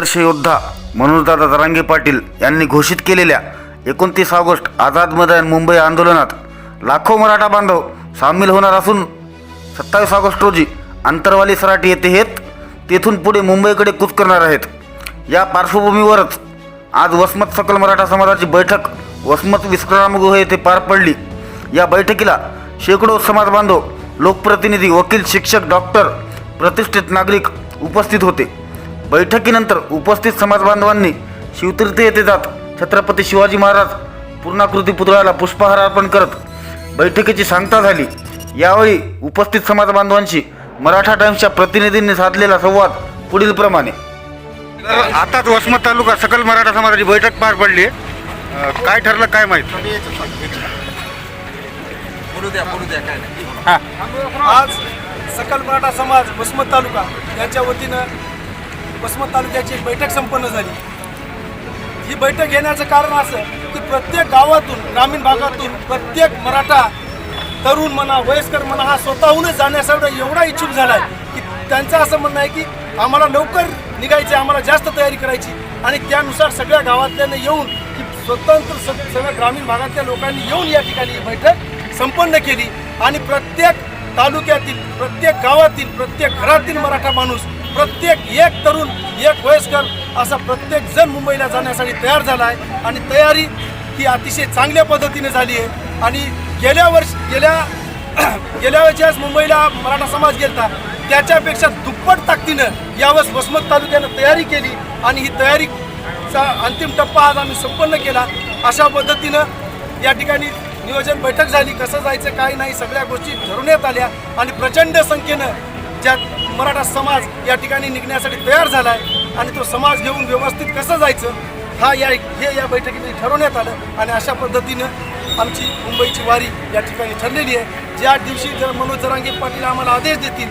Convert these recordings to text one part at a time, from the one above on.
वर्ष योद्धा मनोजदादा दरांगे पाटील यांनी घोषित केलेल्या एकोणतीस ऑगस्ट आझाद मैदान मुंबई आंदोलनात लाखो मराठा बांधव सामील होणार असून सत्तावीस ऑगस्ट रोजी आंतरवाली सराटी येथे हेत तेथून पुढे मुंबईकडे कूच करणार आहेत. या पार्श्वभूमीवरच आज वसमत सकल मराठा समाजाची बैठक वसमत विश्रामगृह येथे पार पडली. या बैठकीला शेकडो समाज बांधव लोकप्रतिनिधी वकील शिक्षक डॉक्टर प्रतिष्ठित नागरिक उपस्थित होते. बैठकीनंतर उपस्थित समाज बांधवांनी शिवतीर्थ येथे जात छत्रपती शिवाजी महाराज पूर्णाकृती पुतळ्याला पुष्पहार अर्पण करत बैठकीची सांगता झाली. यावेळी उपस्थित समाज बांधवांशी मराठा टाइम्सच्या प्रतिनिधींनी साधलेला संवाद पुढील प्रमाणे आताच वसमत तालुका सकल मराठा समाजाची बैठक पार पडली. काय ठरलं काय माहीत? आज सकल मराठा समाज वसमत तालुका यांच्या वतीनं वसमत तालुक्याची एक बैठक संपन्न झाली. ही बैठक घेण्याचं कारण असं की प्रत्येक गावातून ग्रामीण भागातून प्रत्येक मराठा तरुण म्हणा वयस्कर म्हणा हा स्वतःहूनच जाण्यासाठी एवढा इच्छुक झाला आहे की त्यांचं असं म्हणणं आहे की आम्हाला लवकर निघायचे आम्हाला जास्त तयारी करायची आणि त्यानुसार सगळ्या गावातल्यानं येऊन की स्वतंत्र स- सगळ्या ग्रामीण भागातल्या लोकांनी येऊन या ठिकाणी ही बैठक संपन्न केली आणि प्रत्येक तालुक्यातील प्रत्येक गावातील प्रत्येक घरातील मराठा माणूस प्रत्येक एक तरुण एक वयस्कर असा प्रत्येक जण मुंबईला जाण्यासाठी तयार झाला आहे आणि तयारी ही अतिशय चांगल्या पद्धतीने झाली आहे. आणि गेल्या वर्ष गेल्या गेल्या वेळेस मुंबईला मराठा समाज गेलता त्याच्यापेक्षा दुप्पट ताकदीनं यावेळेस वसमत तालुक्यानं तयारी केली आणि ही तयारीचा अंतिम टप्पा आज आम्ही संपन्न केला. अशा पद्धतीनं या ठिकाणी नियोजन बैठक झाली. कसं जायचं काय नाही सगळ्या गोष्टी ठरवण्यात आल्या आणि प्रचंड संख्येनं ज्या मराठा समाज या ठिकाणी निघण्यासाठी तयार झाला आहे आणि तो समाज घेऊन व्यवस्थित कसं जायचं हा या हे या बैठकीमध्ये ठरवण्यात आलं आणि अशा पद्धतीनं आमची मुंबईची वारी या ठिकाणी ठरलेली आहे. ज्या दिवशी जर मनोज जरांगे पाटील आम्हाला आदेश देतील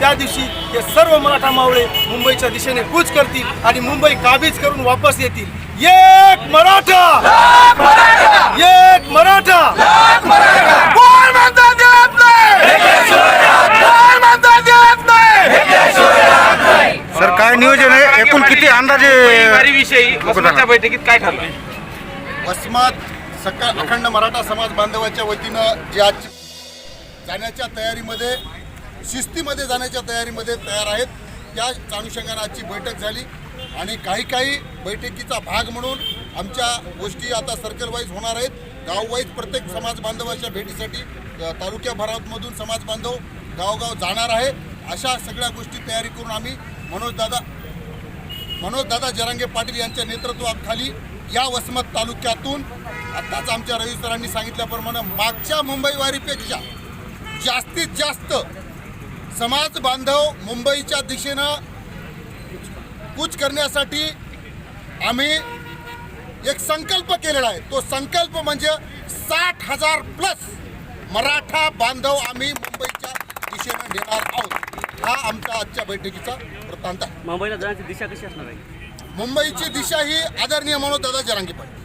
त्या दिवशी हे सर्व मराठा मावळे मुंबईच्या दिशेने कूच करतील आणि मुंबई काबीज करून वापस येतील. एक मराठा! एक मराठा! वसमतच्या बैठकीत काय ठरलं? वसमात सकाळ अखंड मराठा समाज बांधवाच्या वतीनं जे आज जाण्याच्या तयारीमध्ये शिस्तीमध्ये जाण्याच्या तयारीमध्ये तयार आहेत त्या अनुषंगाने आजची बैठक झाली. आणि काही काही बैठकीचा भाग म्हणून आमच्या गोष्टी आता सर्कल वाईज होणार आहेत. गाववाईज प्रत्येक समाज बांधवाच्या भेटीसाठी अ, तालुक्याभरामधून समाज बांधव गावगाव जाणार आहे. अशा सगळ्या गोष्टी तयारी करून आम्ही मनोजदादा मनोजदादा जरांगे पाटील यांच्या नेतृत्वाखाली या वसमत तालुक्यातून आत्ताच आमच्या रवी सरांनी सांगितल्याप्रमाणे मागच्या मुंबई वारीपेक्षा जास्तीत जास्त समाज बांधव मुंबईच्या दिशेनं कूच करण्यासाठी आम्ही एक संकल्प केलेला आहे. तो संकल्प म्हणजे साठ हजार प्लस मराठा बांधव आम्ही मुंबईच्या दिशेनं नेणार आहोत. हा आमच्या आजच्या बैठकीचा वृत्तांत आहे. मुंबईला जाण्याची दिशा कशी असणार आहे? मुंबईची दिशा ही आदरणीय मनोज दादा जरांगे पाटील